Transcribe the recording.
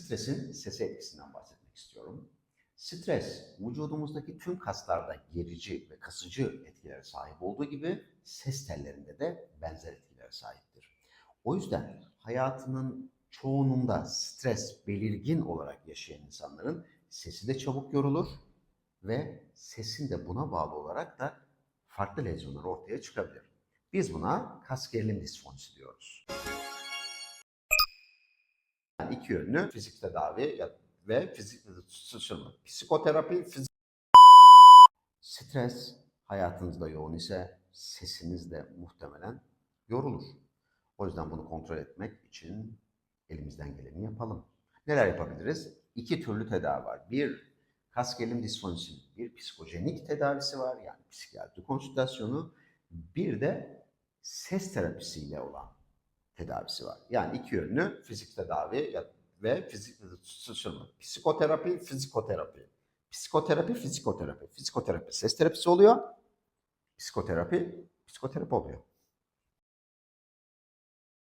stresin sese etkisinden bahsetmek istiyorum. Stres, vücudumuzdaki tüm kaslarda gerici ve kasıcı etkilere sahip olduğu gibi ses tellerinde de benzer etkilere sahiptir. O yüzden hayatının çoğununda stres belirgin olarak yaşayan insanların sesi de çabuk yorulur ve sesin de buna bağlı olarak da farklı lezyonlar ortaya çıkabilir. Biz buna kas gerilim disfonisi diyoruz. Yani iki yönlü fizik tedavi ve fizik psikoterapi, fizik Stres hayatınızda yoğun ise sesiniz de muhtemelen yorulur. O yüzden bunu kontrol etmek için elimizden geleni yapalım. Neler yapabiliriz? İki türlü tedavi var. Bir, kas gerilim disfonisinin bir psikojenik tedavisi var. Yani psikiyatri konsültasyonu. Bir de ses terapisiyle olan tedavisi var. Yani iki yönlü fizik tedavi ve fizik psikoterapi, fizikoterapi. Psikoterapi, fizikoterapi. Fizikoterapi ses terapisi oluyor. Psikoterapi, psikoterapi oluyor.